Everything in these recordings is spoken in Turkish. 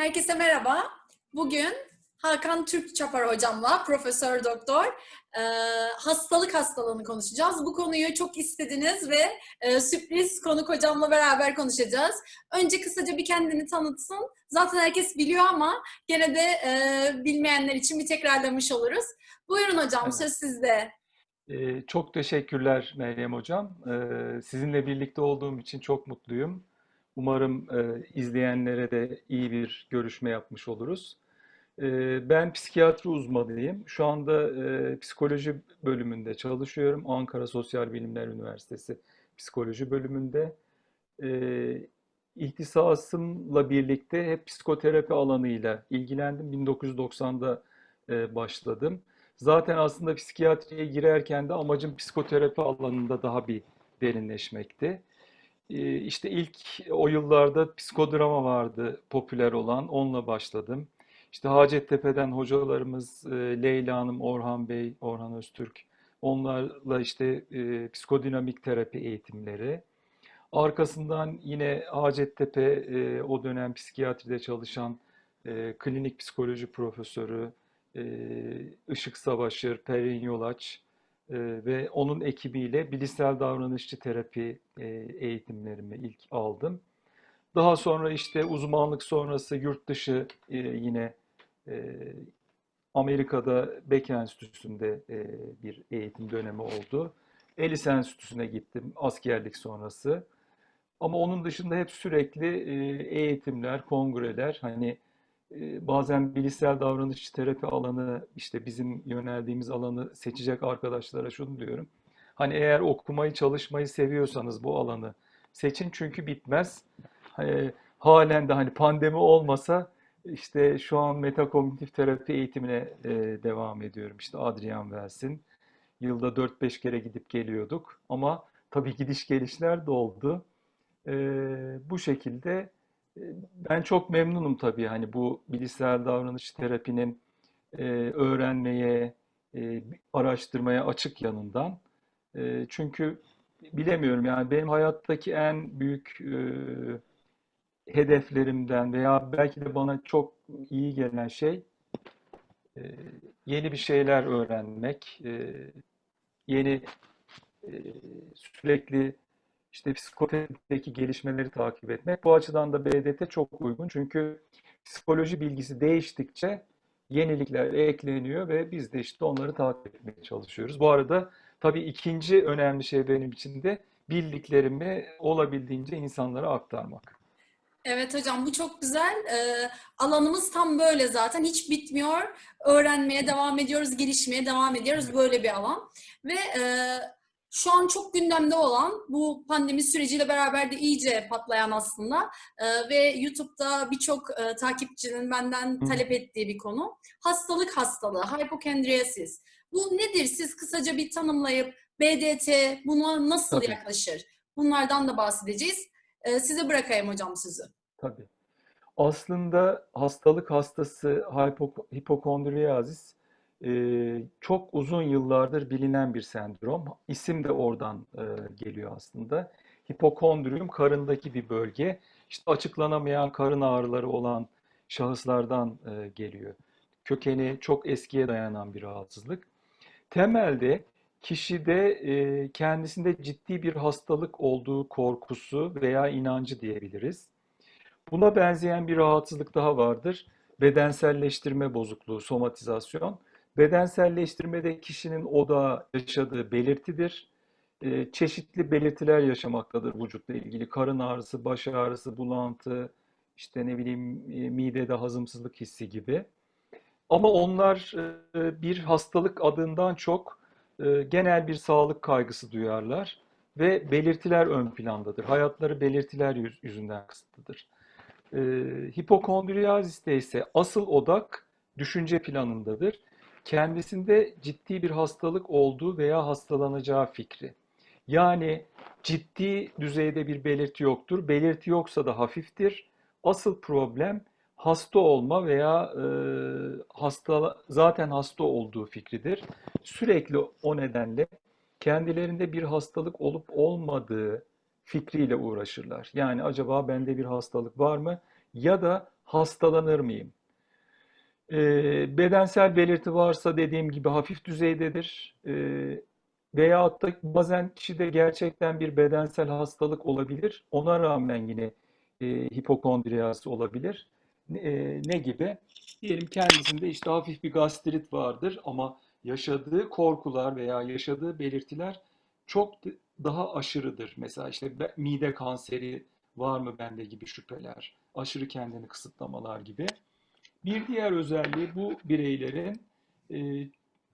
Herkese merhaba. Bugün Hakan Türk Çapar hocamla Profesör Doktor e, hastalık hastalığını konuşacağız. Bu konuyu çok istediniz ve e, sürpriz konuk hocamla beraber konuşacağız. Önce kısaca bir kendini tanıtsın. Zaten herkes biliyor ama gene de e, bilmeyenler için bir tekrarlamış oluruz. Buyurun hocam Evet. söz sizde. Ee, Çok teşekkürler Meryem Hocam. Ee, Sizinle birlikte olduğum için çok mutluyum. Umarım e, izleyenlere de iyi bir görüşme yapmış oluruz. Ee, Ben psikiyatri uzmanıyım. Şu anda e, psikoloji bölümünde çalışıyorum. Ankara Sosyal Bilimler Üniversitesi Psikoloji bölümünde. Ee, İhtisasımla birlikte hep psikoterapi alanıyla ilgilendim. 1990'da e, başladım. Zaten aslında psikiyatriye girerken de amacım psikoterapi alanında daha bir derinleşmekti. Ee, İşte ilk o yıllarda psikodrama vardı popüler olan, onunla başladım. İşte Hacettepe'den hocalarımız e, Leyla Hanım, Orhan Bey, Orhan Öztürk, onlarla işte e, psikodinamik terapi eğitimleri. Arkasından yine Hacettepe e, o dönem psikiyatride çalışan e, klinik psikoloji profesörü e, Işık Savaşır, Perrin Yolaç e, ve onun ekibiyle bilişsel davranışçı terapi e, eğitimlerimi ilk aldım. Daha sonra işte uzmanlık sonrası yurt dışı e, yine e, Amerika'da Beck Enstitüsü'nde bir eğitim dönemi oldu. Ellis Enstitüsü'ne gittim askerlik sonrası. Ama onun dışında hep sürekli eğitimler, kongreler, hani bazen bilişsel davranışçı terapi alanı, işte bizim yöneldiğimiz alanı seçecek arkadaşlara şunu diyorum. Hani eğer okumayı, çalışmayı seviyorsanız bu alanı seçin çünkü bitmez. Hani halen de hani pandemi olmasa işte şu an metakognitif terapi eğitimine e, devam ediyorum. İşte Adrian Wells'in. Yılda 4-5 kere gidip geliyorduk. Ama tabii gidiş gelişler de oldu. Ee, bu şekilde e, ben çok memnunum tabii hani bu bilişsel davranış terapinin e, öğrenmeye, e, araştırmaya açık yanından. E, çünkü bilemiyorum yani benim hayattaki en büyük e, hedeflerimden veya belki de bana çok iyi gelen şey e, yeni bir şeyler öğrenmek, e, yeni e, sürekli işte psikoterapideki gelişmeleri takip etmek. Bu açıdan da BDT çok uygun. Çünkü psikoloji bilgisi değiştikçe yenilikler ekleniyor ve biz de işte onları takip etmeye çalışıyoruz. Bu arada tabii ikinci önemli şey benim için de bildiklerimi olabildiğince insanlara aktarmak. Evet hocam bu çok güzel. Ee, alanımız tam böyle zaten. Hiç bitmiyor. Öğrenmeye devam ediyoruz, gelişmeye devam ediyoruz. Böyle bir alan. Ve e, şu an çok gündemde olan bu pandemi süreciyle beraber de iyice patlayan aslında e, ve YouTube'da birçok e, takipçinin benden talep ettiği bir konu. Hastalık hastalığı, hypokondriasis. Bu nedir? Siz kısaca bir tanımlayıp BDT buna nasıl Tabii, yaklaşır? Bunlardan da bahsedeceğiz. E, size bırakayım hocam sözü. tabii. Aslında hastalık hastası hipokondriyazis e, çok uzun yıllardır bilinen bir sendrom. İsim de oradan e, geliyor aslında. Hipokondrium karındaki bir bölge. İşte açıklanamayan karın ağrıları olan şahıslardan e, geliyor. Kökeni çok eskiye dayanan bir rahatsızlık. Temelde kişide e, kendisinde ciddi bir hastalık olduğu korkusu veya inancı diyebiliriz. Buna benzeyen bir rahatsızlık daha vardır. Bedenselleştirme bozukluğu, somatizasyon. Bedenselleştirmede kişinin odağı yaşadığı belirtidir. Ee, çeşitli belirtiler yaşamaktadır vücutla ilgili. Karın ağrısı, baş ağrısı, bulantı, işte ne bileyim e, midede hazımsızlık hissi gibi. Ama onlar e, bir hastalık adından çok e, genel bir sağlık kaygısı duyarlar ve belirtiler ön plandadır. Hayatları belirtiler yüz- yüzünden kısıtlıdır. E, hipokondriyaziste ise asıl odak düşünce planındadır. Kendisinde ciddi bir hastalık olduğu veya hastalanacağı fikri. Yani ciddi düzeyde bir belirti yoktur. Belirti yoksa da hafiftir. Asıl problem hasta olma veya e, hasta zaten hasta olduğu fikridir. Sürekli o nedenle kendilerinde bir hastalık olup olmadığı fikriyle uğraşırlar. Yani acaba bende bir hastalık var mı? Ya da hastalanır mıyım? Ee, bedensel belirti varsa dediğim gibi hafif düzeydedir. Ee, veyahut da bazen kişide gerçekten bir bedensel hastalık olabilir. Ona rağmen yine e, hipokondriyası olabilir. E, ne gibi? Diyelim kendisinde işte hafif bir gastrit vardır ama yaşadığı korkular veya yaşadığı belirtiler çok daha aşırıdır. Mesela işte mide kanseri var mı bende gibi şüpheler, aşırı kendini kısıtlamalar gibi. Bir diğer özelliği bu bireylerin e,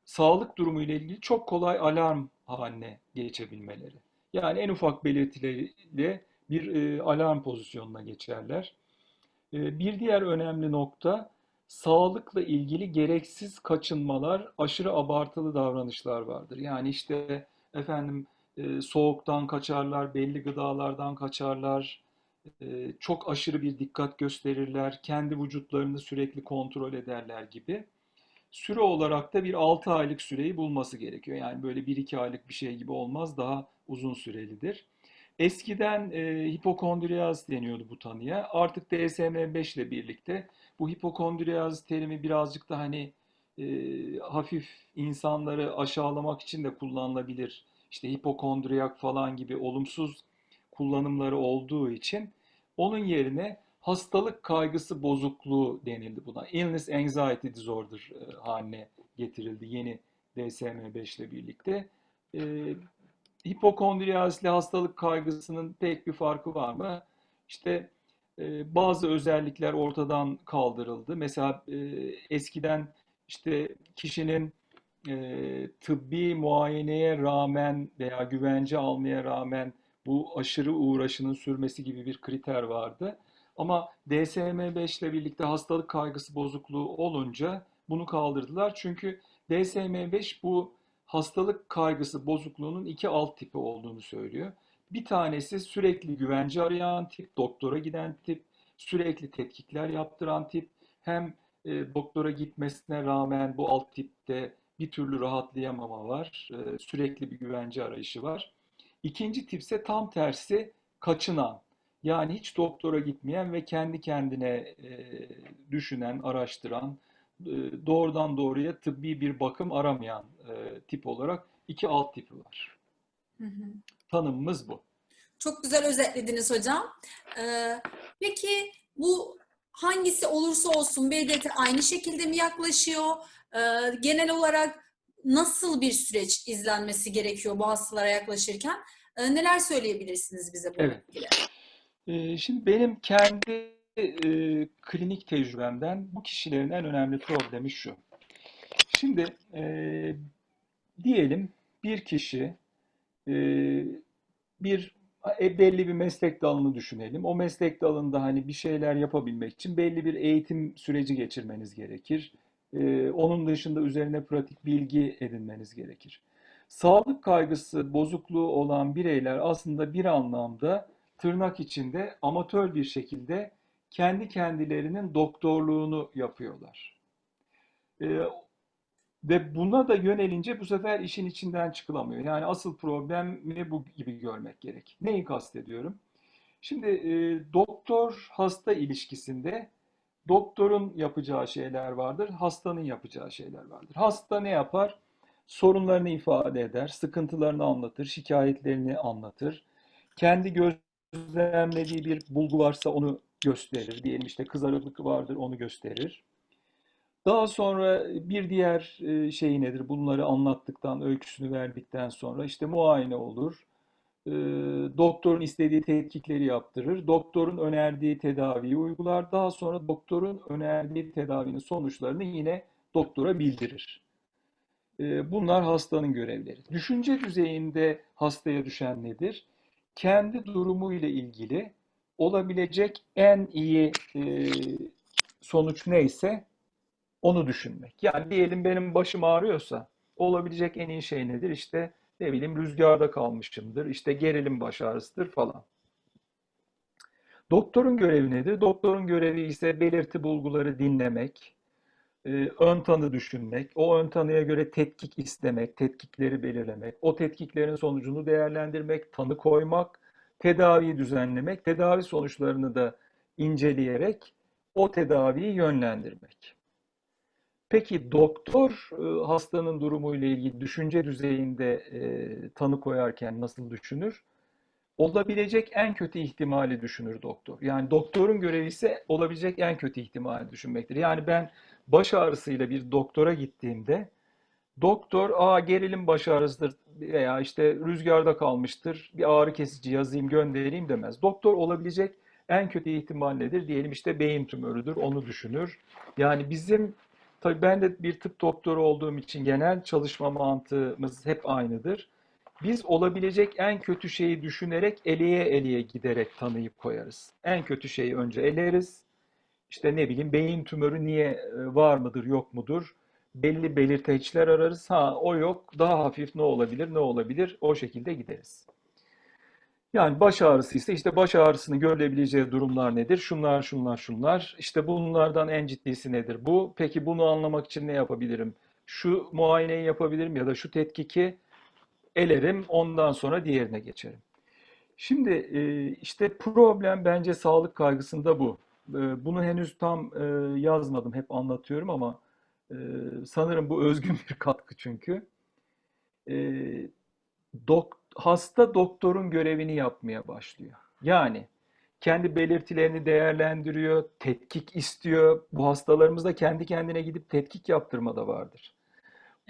sağlık durumu ile ilgili çok kolay alarm haline geçebilmeleri. Yani en ufak belirtileriyle bir e, alarm pozisyonuna geçerler. E, bir diğer önemli nokta sağlıkla ilgili gereksiz kaçınmalar, aşırı abartılı davranışlar vardır. Yani işte efendim e, soğuktan kaçarlar, belli gıdalardan kaçarlar, çok aşırı bir dikkat gösterirler, kendi vücutlarını sürekli kontrol ederler gibi. Süre olarak da bir 6 aylık süreyi bulması gerekiyor. Yani böyle bir iki aylık bir şey gibi olmaz, daha uzun sürelidir. Eskiden e, hipokondriyaz deniyordu bu tanıya. Artık DSM-5 ile birlikte bu hipokondriyaz terimi birazcık da hani e, hafif insanları aşağılamak için de kullanılabilir. İşte hipokondriyak falan gibi olumsuz kullanımları olduğu için onun yerine hastalık kaygısı bozukluğu denildi buna. Illness Anxiety Disorder e, haline getirildi yeni DSM-5 ile birlikte. E, hastalık kaygısının pek bir farkı var mı? İşte e, bazı özellikler ortadan kaldırıldı. Mesela e, eskiden işte kişinin tıbbi muayeneye rağmen veya güvence almaya rağmen bu aşırı uğraşının sürmesi gibi bir kriter vardı. Ama DSM-5 ile birlikte hastalık kaygısı bozukluğu olunca bunu kaldırdılar. Çünkü DSM-5 bu hastalık kaygısı bozukluğunun iki alt tipi olduğunu söylüyor. Bir tanesi sürekli güvence arayan tip, doktora giden tip, sürekli tetkikler yaptıran tip. Hem e, doktora gitmesine rağmen bu alt tipte bir türlü rahatlayamama var, e, sürekli bir güvence arayışı var. İkinci tipse tam tersi kaçınan. Yani hiç doktora gitmeyen ve kendi kendine e, düşünen, araştıran, e, doğrudan doğruya tıbbi bir bakım aramayan e, tip olarak iki alt tipi var. Hı hı. Tanımımız bu. Çok güzel özetlediniz hocam. Ee, peki bu hangisi olursa olsun BDT aynı şekilde mi yaklaşıyor? Ee, genel olarak nasıl bir süreç izlenmesi gerekiyor bu hastalara yaklaşırken? Ee, neler söyleyebilirsiniz bize bununla Evet. ilgili? E, şimdi benim kendi e, klinik tecrübemden bu kişilerin en önemli problemi şu. Şimdi e, diyelim bir kişi e, bir e, belli bir meslek dalını düşünelim. O meslek dalında hani bir şeyler yapabilmek için belli bir eğitim süreci geçirmeniz gerekir. E, onun dışında üzerine pratik bilgi edinmeniz gerekir. Sağlık kaygısı bozukluğu olan bireyler aslında bir anlamda tırnak içinde amatör bir şekilde kendi kendilerinin doktorluğunu yapıyorlar. E, ve buna da yönelince bu sefer işin içinden çıkılamıyor. Yani asıl problemi bu gibi görmek gerek. Neyi kastediyorum? Şimdi e, doktor hasta ilişkisinde doktorun yapacağı şeyler vardır, hastanın yapacağı şeyler vardır. Hasta ne yapar? Sorunlarını ifade eder, sıkıntılarını anlatır, şikayetlerini anlatır. Kendi gözlemlediği bir bulgu varsa onu gösterir. Diyelim işte kızarıklık vardır, onu gösterir. Daha sonra bir diğer şey nedir? Bunları anlattıktan, öyküsünü verdikten sonra işte muayene olur. E, Doktorun istediği tetkikleri yaptırır. Doktorun önerdiği tedaviyi uygular. Daha sonra doktorun önerdiği tedavinin sonuçlarını yine doktora bildirir. E, Bunlar hastanın görevleri. Düşünce düzeyinde hastaya düşen nedir? Kendi durumu ile ilgili olabilecek en iyi e, sonuç neyse onu düşünmek. Yani diyelim benim başım ağrıyorsa olabilecek en iyi şey nedir? İşte ne bileyim rüzgarda kalmışımdır, işte gerilim baş ağrısıdır falan. Doktorun görevi nedir? Doktorun görevi ise belirti bulguları dinlemek, e, ön tanı düşünmek, o ön tanıya göre tetkik istemek, tetkikleri belirlemek, o tetkiklerin sonucunu değerlendirmek, tanı koymak, tedaviyi düzenlemek, tedavi sonuçlarını da inceleyerek o tedaviyi yönlendirmek. Peki doktor e, hastanın durumuyla ilgili düşünce düzeyinde e, tanı koyarken nasıl düşünür? Olabilecek en kötü ihtimali düşünür doktor. Yani doktorun görevi ise olabilecek en kötü ihtimali düşünmektir. Yani ben baş ağrısıyla bir doktora gittiğimde doktor aa gerilim baş ağrısıdır veya işte rüzgarda kalmıştır bir ağrı kesici yazayım göndereyim demez. Doktor olabilecek en kötü ihtimal nedir? Diyelim işte beyin tümörüdür onu düşünür. Yani bizim tabii ben de bir tıp doktoru olduğum için genel çalışma mantığımız hep aynıdır. Biz olabilecek en kötü şeyi düşünerek eleye eleye giderek tanıyıp koyarız. En kötü şeyi önce eleriz. İşte ne bileyim beyin tümörü niye e, var mıdır yok mudur? Belli belirteçler ararız. Ha o yok daha hafif ne olabilir ne olabilir o şekilde gideriz. Yani baş ağrısı ise işte baş ağrısını görülebileceği durumlar nedir? Şunlar, şunlar, şunlar. İşte bunlardan en ciddisi nedir? Bu. Peki bunu anlamak için ne yapabilirim? Şu muayeneyi yapabilirim ya da şu tetkiki elerim, ondan sonra diğerine geçerim. Şimdi e, işte problem bence sağlık kaygısında bu. E, Bunu henüz tam e, yazmadım, hep anlatıyorum ama sanırım bu özgün bir katkı çünkü. E, dok- hasta doktorun görevini yapmaya başlıyor. Yani kendi belirtilerini değerlendiriyor, tetkik istiyor. Bu hastalarımızda kendi kendine gidip tetkik yaptırma da vardır.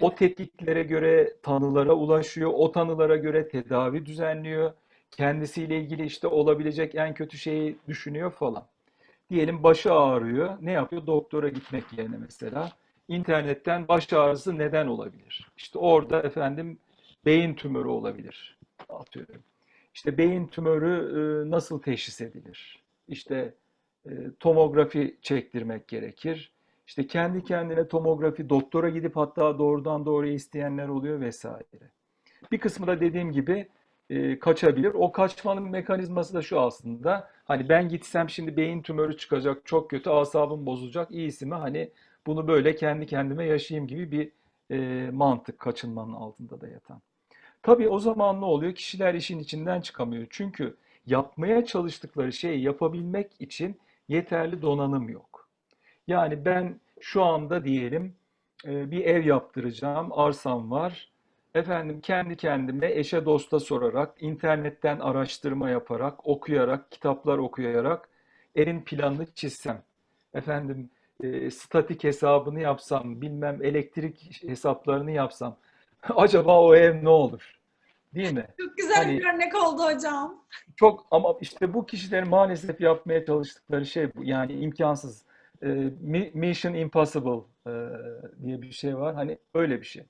O tetkiklere göre tanılara ulaşıyor, o tanılara göre tedavi düzenliyor. Kendisiyle ilgili işte olabilecek en kötü şeyi düşünüyor falan. Diyelim başı ağrıyor. Ne yapıyor? Doktora gitmek yerine mesela. internetten baş ağrısı neden olabilir? İşte orada efendim beyin tümörü olabilir. Atıyorum. İşte beyin tümörü e, nasıl teşhis edilir? İşte e, tomografi çektirmek gerekir. İşte kendi kendine tomografi doktora gidip hatta doğrudan doğruya isteyenler oluyor vesaire. Bir kısmı da dediğim gibi e, kaçabilir. O kaçmanın mekanizması da şu aslında. Hani ben gitsem şimdi beyin tümörü çıkacak, çok kötü, asabım bozulacak, iyisi mi? Hani bunu böyle kendi kendime yaşayayım gibi bir mantık kaçınmanın altında da yatan. Tabii o zaman ne oluyor? Kişiler işin içinden çıkamıyor. Çünkü yapmaya çalıştıkları şeyi yapabilmek için yeterli donanım yok. Yani ben şu anda diyelim e, bir ev yaptıracağım, arsam var. Efendim kendi kendime eşe dosta sorarak, internetten araştırma yaparak, okuyarak, kitaplar okuyarak evin planını çizsem. Efendim e, statik hesabını yapsam, bilmem elektrik hesaplarını yapsam. Acaba o ev ne olur? Değil mi? Çok güzel Hani bir örnek oldu hocam. çok ama işte bu kişilerin maalesef yapmaya çalıştıkları şey bu. Yani imkansız. E, mi- Mission Impossible e, diye bir şey var. Hani öyle bir şey.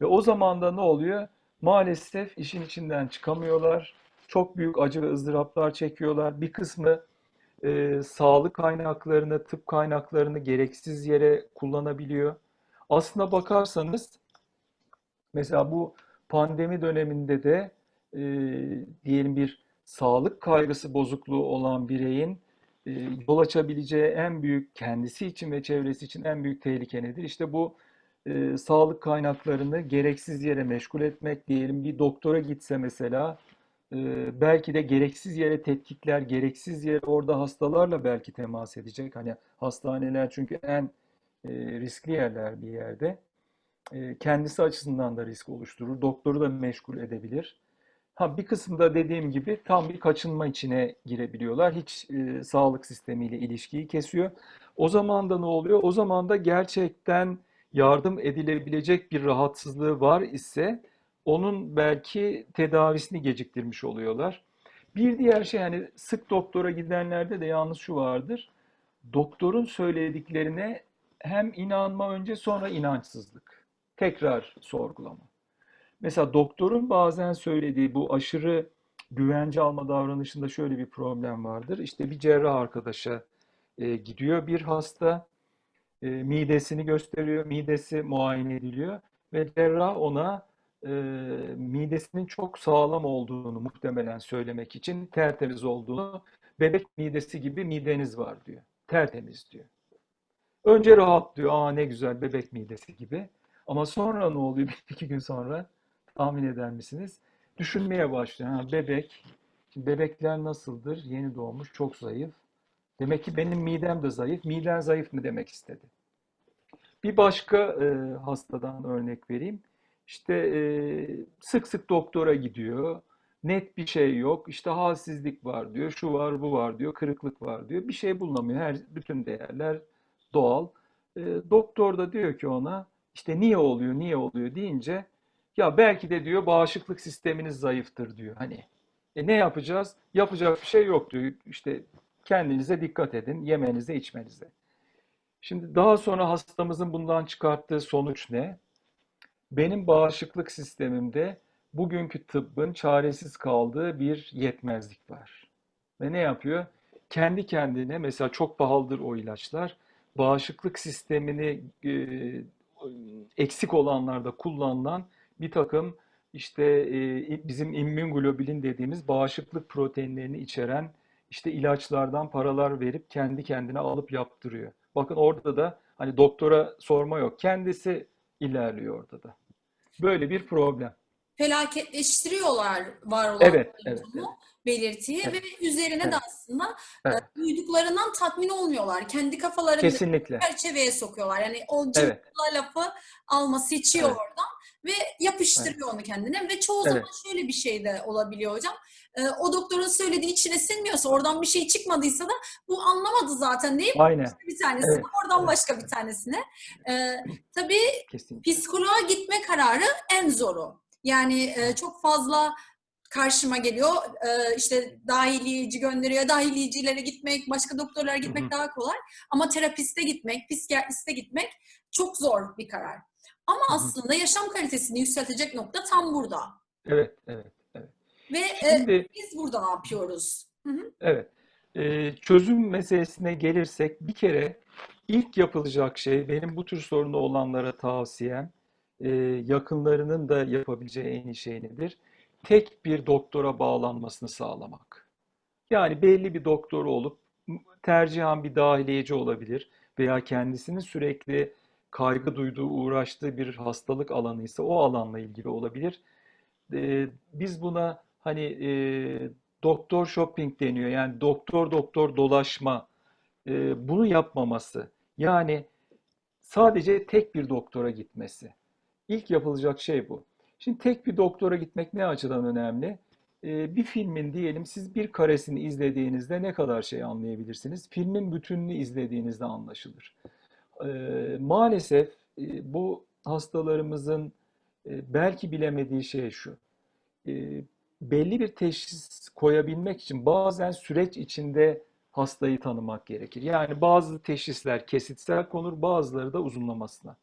Ve o zaman da ne oluyor? Maalesef işin içinden çıkamıyorlar. Çok büyük acı ve ızdıraplar çekiyorlar. Bir kısmı e, sağlık kaynaklarını, tıp kaynaklarını gereksiz yere kullanabiliyor. Aslına bakarsanız Mesela bu pandemi döneminde de e, diyelim bir sağlık kaygısı bozukluğu olan bireyin e, yol açabileceği en büyük kendisi için ve çevresi için en büyük tehlike nedir? İşte bu e, sağlık kaynaklarını gereksiz yere meşgul etmek diyelim bir doktora gitse mesela e, belki de gereksiz yere tetkikler, gereksiz yere orada hastalarla belki temas edecek. Hani hastaneler çünkü en e, riskli yerler bir yerde kendisi açısından da risk oluşturur. Doktoru da meşgul edebilir. Ha bir kısımda dediğim gibi tam bir kaçınma içine girebiliyorlar. Hiç e, sağlık sistemiyle ilişkiyi kesiyor. O zaman da ne oluyor? O zaman da gerçekten yardım edilebilecek bir rahatsızlığı var ise onun belki tedavisini geciktirmiş oluyorlar. Bir diğer şey hani sık doktora gidenlerde de yalnız şu vardır. Doktorun söylediklerine hem inanma önce sonra inançsızlık. Tekrar sorgulama. Mesela doktorun bazen söylediği bu aşırı güvence alma davranışında şöyle bir problem vardır. İşte bir cerrah arkadaşa e, gidiyor bir hasta, e, midesini gösteriyor, midesi muayene ediliyor ve cerrah ona e, midesinin çok sağlam olduğunu muhtemelen söylemek için tertemiz olduğunu, bebek midesi gibi mideniz var diyor. Tertemiz diyor. Önce rahat diyor, aa ne güzel bebek midesi gibi. Ama sonra ne oluyor bir iki gün sonra? Tahmin eder misiniz? Düşünmeye başlıyor. Ha, bebek, şimdi bebekler nasıldır? Yeni doğmuş, çok zayıf. Demek ki benim midem de zayıf. Miden zayıf mı demek istedi. Bir başka e, hastadan örnek vereyim. İşte e, sık sık doktora gidiyor. Net bir şey yok. İşte halsizlik var diyor. Şu var, bu var diyor. Kırıklık var diyor. Bir şey bulunamıyor. Her bütün değerler doğal. E, doktor da diyor ki ona işte niye oluyor, niye oluyor deyince ya belki de diyor bağışıklık sisteminiz zayıftır diyor. Hani e ne yapacağız? Yapacak bir şey yok diyor. İşte kendinize dikkat edin, yemenize, içmenize. Şimdi daha sonra hastamızın bundan çıkarttığı sonuç ne? Benim bağışıklık sistemimde bugünkü tıbbın çaresiz kaldığı bir yetmezlik var. Ve ne yapıyor? Kendi kendine mesela çok pahalıdır o ilaçlar. Bağışıklık sistemini e, eksik olanlarda kullanılan bir takım işte e, bizim immünoglobulin dediğimiz bağışıklık proteinlerini içeren işte ilaçlardan paralar verip kendi kendine alıp yaptırıyor. Bakın orada da hani doktora sorma yok. Kendisi ilerliyor orada da. Böyle bir problem. Felaketleştiriyorlar var olan Evet, evet, semptomu, belirtiyi Evet. ve üzerine de Evet. aslında Evet. e, duyduklarından tatmin olmuyorlar. Kendi kafalarında Kesinlikle. çerçeveye sokuyorlar. Yani o Evet. cıvıkla lafı alma, seçiyor Evet. oradan ve yapıştırıyor onu kendine. Ve çoğu Evet. zaman şöyle bir şey de olabiliyor hocam. E, o doktorun söylediği içine sinmiyorsa, oradan bir şey çıkmadıysa da bu anlamadı zaten deyip Aynen. bir tanesine, Evet. oradan Evet. başka bir tanesine. E, tabii Kesinlikle. psikoloğa gitme kararı en zoru. Yani e, çok fazla karşıma geliyor. E, işte dahiliyeci gönderiyor. Dahiliyecilere gitmek, başka doktorlara gitmek Hı hı. daha kolay. Ama terapiste gitmek, psikiyatriste gitmek çok zor bir karar. Ama Hı hı. aslında yaşam kalitesini yükseltecek nokta tam burada. Evet, evet, evet. Ve e, Şimdi biz burada ne yapıyoruz? Hı hı. evet. Ee, çözüm meselesine gelirsek bir kere ilk yapılacak şey benim bu tür sorunu olanlara tavsiyem e, yakınlarının da yapabileceği en iyi şey nedir? Tek bir doktora bağlanmasını sağlamak. Yani belli bir doktor olup tercihen bir dahiliyeci olabilir veya kendisinin sürekli kaygı duyduğu, uğraştığı bir hastalık alanıysa o alanla ilgili olabilir. Ee, biz buna hani e, doktor shopping deniyor. Yani doktor doktor dolaşma. Ee, bunu yapmaması. Yani sadece tek bir doktora gitmesi. İlk yapılacak şey bu. Şimdi tek bir doktora gitmek ne açıdan önemli? Ee, bir filmin diyelim siz bir karesini izlediğinizde ne kadar şey anlayabilirsiniz? Filmin bütününü izlediğinizde anlaşılır. Ee, maalesef e, bu hastalarımızın e, belki bilemediği şey şu. E, belli bir teşhis koyabilmek için bazen süreç içinde hastayı tanımak gerekir. Yani bazı teşhisler kesitsel konur, bazıları da uzunlamasına.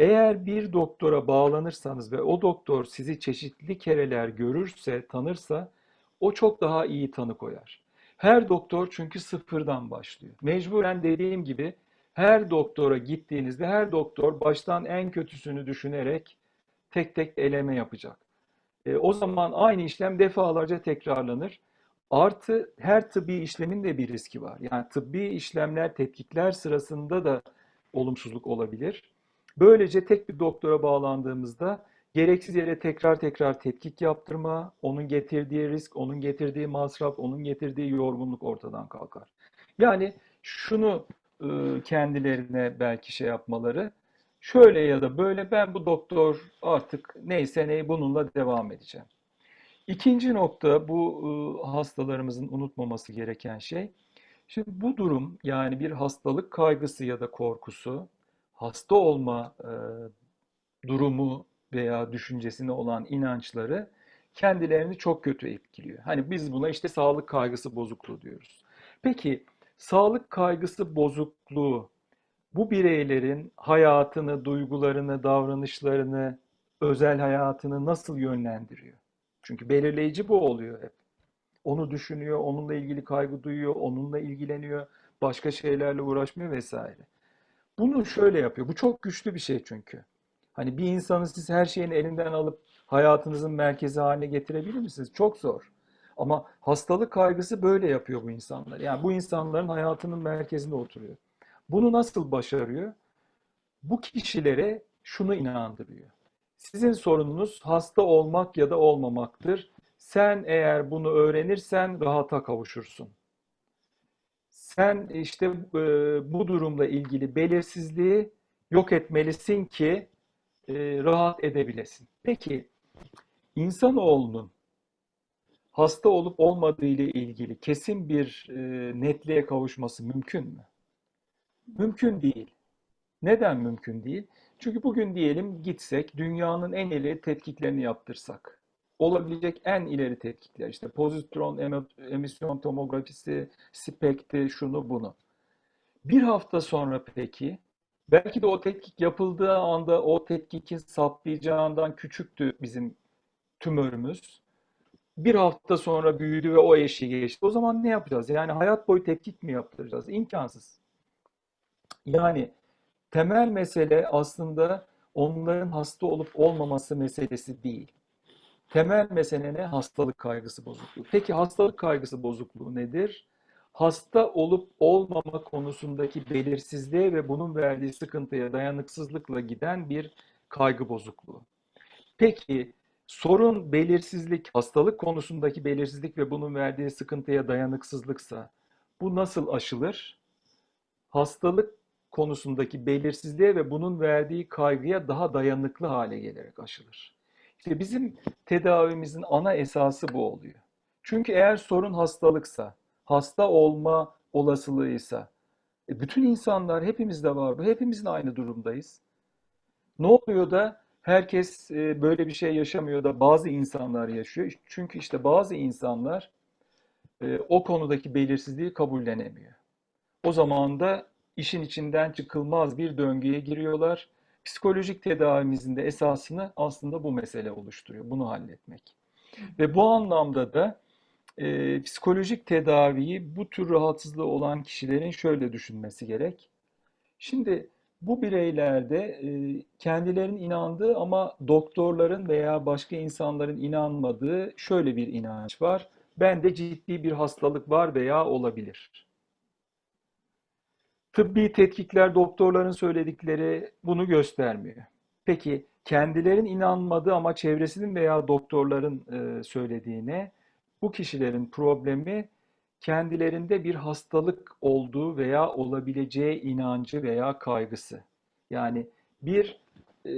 Eğer bir doktora bağlanırsanız ve o doktor sizi çeşitli kereler görürse, tanırsa o çok daha iyi tanı koyar. Her doktor çünkü sıfırdan başlıyor. Mecburen dediğim gibi her doktora gittiğinizde her doktor baştan en kötüsünü düşünerek tek tek eleme yapacak. E, o zaman aynı işlem defalarca tekrarlanır. Artı her tıbbi işlemin de bir riski var. Yani tıbbi işlemler, tetkikler sırasında da olumsuzluk olabilir. Böylece tek bir doktora bağlandığımızda gereksiz yere tekrar tekrar tetkik yaptırma, onun getirdiği risk, onun getirdiği masraf, onun getirdiği yorgunluk ortadan kalkar. Yani şunu e, kendilerine belki şey yapmaları, şöyle ya da böyle ben bu doktor artık neyse ne bununla devam edeceğim. İkinci nokta bu e, hastalarımızın unutmaması gereken şey. Şimdi bu durum yani bir hastalık kaygısı ya da korkusu, hasta olma e, durumu veya düşüncesine olan inançları kendilerini çok kötü etkiliyor. Hani biz buna işte sağlık kaygısı bozukluğu diyoruz. Peki sağlık kaygısı bozukluğu bu bireylerin hayatını, duygularını, davranışlarını, özel hayatını nasıl yönlendiriyor? Çünkü belirleyici bu oluyor hep. Onu düşünüyor, onunla ilgili kaygı duyuyor, onunla ilgileniyor, başka şeylerle uğraşmıyor vesaire. Bunu şöyle yapıyor. Bu çok güçlü bir şey çünkü. Hani bir insanı siz her şeyin elinden alıp hayatınızın merkezi haline getirebilir misiniz? Çok zor. Ama hastalık kaygısı böyle yapıyor bu insanlar. Yani bu insanların hayatının merkezinde oturuyor. Bunu nasıl başarıyor? Bu kişilere şunu inandırıyor. Sizin sorununuz hasta olmak ya da olmamaktır. Sen eğer bunu öğrenirsen rahata kavuşursun. Sen işte e, bu durumla ilgili belirsizliği yok etmelisin ki e, rahat edebilesin. Peki insanoğlunun hasta olup olmadığı ile ilgili kesin bir e, netliğe kavuşması mümkün mü? Mümkün değil. Neden mümkün değil? Çünkü bugün diyelim gitsek dünyanın en ileri tetkiklerini yaptırsak. Olabilecek en ileri tetkikler işte pozitron emisyon tomografisi, spekti, şunu bunu. Bir hafta sonra peki belki de o tetkik yapıldığı anda o tetkikin saptayacağından küçüktü bizim tümörümüz. Bir hafta sonra büyüdü ve o eşiği geçti. O zaman ne yapacağız? Yani hayat boyu tetkik mi yaptıracağız? İmkansız. Yani temel mesele aslında onların hasta olup olmaması meselesi değil. Temel mesele ne? Hastalık kaygısı bozukluğu. Peki hastalık kaygısı bozukluğu nedir? Hasta olup olmama konusundaki belirsizliğe ve bunun verdiği sıkıntıya dayanıksızlıkla giden bir kaygı bozukluğu. Peki sorun belirsizlik, hastalık konusundaki belirsizlik ve bunun verdiği sıkıntıya dayanıksızlıksa bu nasıl aşılır? Hastalık konusundaki belirsizliğe ve bunun verdiği kaygıya daha dayanıklı hale gelerek aşılır. İşte bizim tedavimizin ana esası bu oluyor. Çünkü eğer sorun hastalıksa, hasta olma olasılığıysa, e, bütün insanlar hepimizde var bu. Hepimizin aynı durumdayız. Ne oluyor da herkes e, böyle bir şey yaşamıyor da bazı insanlar yaşıyor? Çünkü işte bazı insanlar e, o konudaki belirsizliği kabullenemiyor. O zaman da işin içinden çıkılmaz bir döngüye giriyorlar. Psikolojik tedavimizin de esasını aslında bu mesele oluşturuyor. Bunu halletmek. Ve bu anlamda da e, psikolojik tedaviyi bu tür rahatsızlığı olan kişilerin şöyle düşünmesi gerek. Şimdi bu bireylerde e, kendilerinin inandığı ama doktorların veya başka insanların inanmadığı şöyle bir inanç var. Bende ciddi bir hastalık var veya olabilir. Tıbbi tetkikler, doktorların söyledikleri bunu göstermiyor. Peki kendilerin inanmadığı ama çevresinin veya doktorların e, söylediğine bu kişilerin problemi kendilerinde bir hastalık olduğu veya olabileceği inancı veya kaygısı. Yani bir e,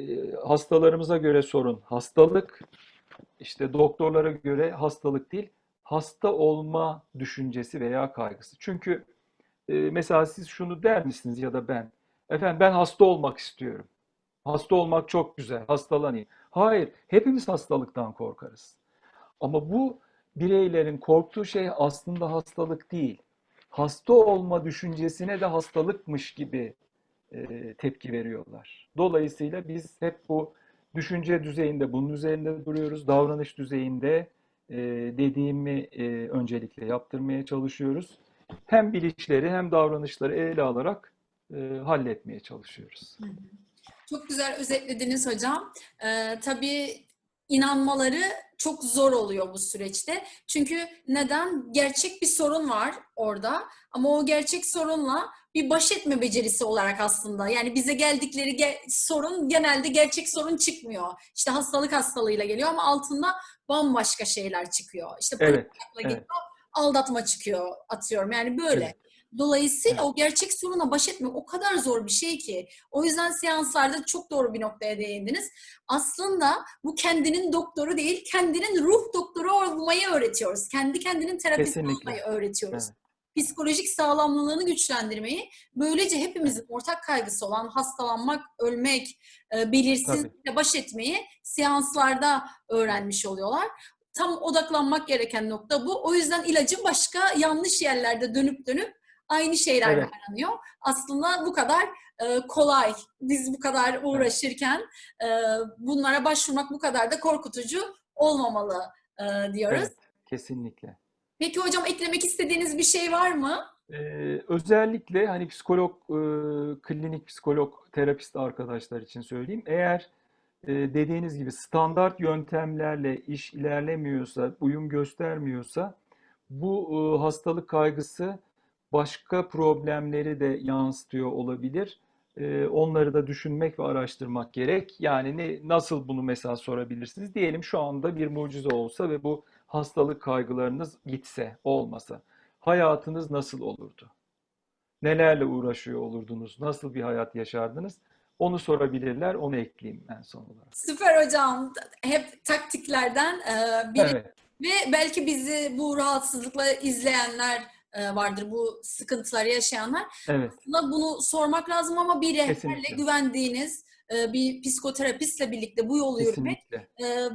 hastalarımıza göre sorun hastalık, işte doktorlara göre hastalık değil, hasta olma düşüncesi veya kaygısı. Çünkü e, mesela siz şunu der misiniz ya da ben? Efendim ben hasta olmak istiyorum. Hasta olmak çok güzel, hastalanayım. Hayır, hepimiz hastalıktan korkarız. Ama bu bireylerin korktuğu şey aslında hastalık değil. Hasta olma düşüncesine de hastalıkmış gibi e, tepki veriyorlar. Dolayısıyla biz hep bu düşünce düzeyinde bunun üzerinde duruyoruz. Davranış düzeyinde e, dediğimi e, öncelikle yaptırmaya çalışıyoruz. Hem bilinçleri hem davranışları ele alarak e, halletmeye çalışıyoruz. Çok güzel özetlediniz hocam. Ee, tabii inanmaları çok zor oluyor bu süreçte. Çünkü neden? Gerçek bir sorun var orada ama o gerçek sorunla bir baş etme becerisi olarak aslında. Yani bize geldikleri ge- sorun genelde gerçek sorun çıkmıyor. İşte hastalık hastalığıyla geliyor ama altında bambaşka şeyler çıkıyor. İşte panik Evet, evet. Aldatma çıkıyor atıyorum. Yani böyle. Evet. Dolayısıyla Evet. o gerçek soruna baş etmek o kadar zor bir şey ki. O yüzden seanslarda çok doğru bir noktaya değindiniz. Aslında bu kendinin doktoru değil, kendinin ruh doktoru olmayı öğretiyoruz. Kendi kendinin terapisti olmayı öğretiyoruz. Evet. Psikolojik sağlamlığını güçlendirmeyi, böylece hepimizin ortak kaygısı olan hastalanmak, ölmek, e, belirsizlikle baş etmeyi seanslarda öğrenmiş oluyorlar. Tam odaklanmak gereken nokta bu. O yüzden ilacın başka yanlış yerlerde dönüp dönüp aynı şeyler Evet. aranıyor. Aslında bu kadar e, kolay. Biz bu kadar uğraşırken e, bunlara başvurmak bu kadar da korkutucu olmamalı e, diyoruz. Evet, kesinlikle. Peki hocam eklemek istediğiniz bir şey var mı? Ee, özellikle hani psikolog, e, klinik psikolog, terapist arkadaşlar için söyleyeyim. Eğer dediğiniz gibi standart yöntemlerle iş ilerlemiyorsa, uyum göstermiyorsa bu e, hastalık kaygısı başka problemleri de yansıtıyor olabilir. E, onları da düşünmek ve araştırmak gerek. Yani ne, nasıl bunu mesela sorabilirsiniz? Diyelim şu anda bir mucize olsa ve bu hastalık kaygılarınız gitse, olmasa hayatınız nasıl olurdu? nelerle uğraşıyor olurdunuz? Nasıl bir hayat yaşardınız? Onu sorabilirler, onu ekleyeyim en son olarak. Süper hocam. Hep taktiklerden e, biri Evet, ve belki bizi bu rahatsızlıkla izleyenler e, vardır, bu sıkıntıları yaşayanlar. evet, Aslında bunu sormak lazım ama bir rehberle Kesinlikle. güvendiğiniz e, bir psikoterapistle birlikte bu yolu yürümek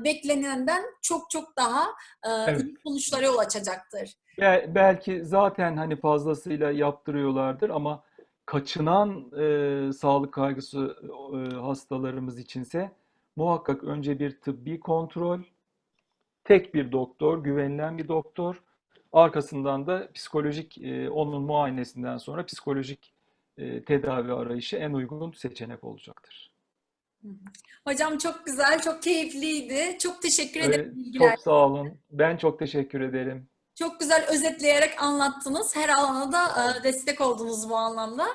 beklenenden çok çok daha Evet. iyi sonuçlara yol açacaktır. Bel- Belki zaten hani fazlasıyla yaptırıyorlardır ama kaçınan e, sağlık kaygısı e, hastalarımız içinse muhakkak önce bir tıbbi kontrol, tek bir doktor, güvenilen bir doktor, arkasından da psikolojik e, onun muayenesinden sonra psikolojik e, tedavi arayışı en uygun seçenek olacaktır. Hocam çok güzel, çok keyifliydi. Çok teşekkür Ee, ederim bilgiler. çok sağ olun. Ben çok teşekkür ederim. Çok güzel özetleyerek anlattınız. Her alana da e, destek oldunuz bu anlamda.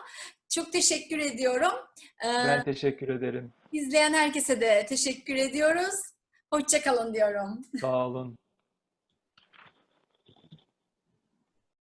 Çok teşekkür ediyorum. E, Ben teşekkür ederim. izleyen herkese de teşekkür ediyoruz. Hoşçakalın diyorum. Sağ olun.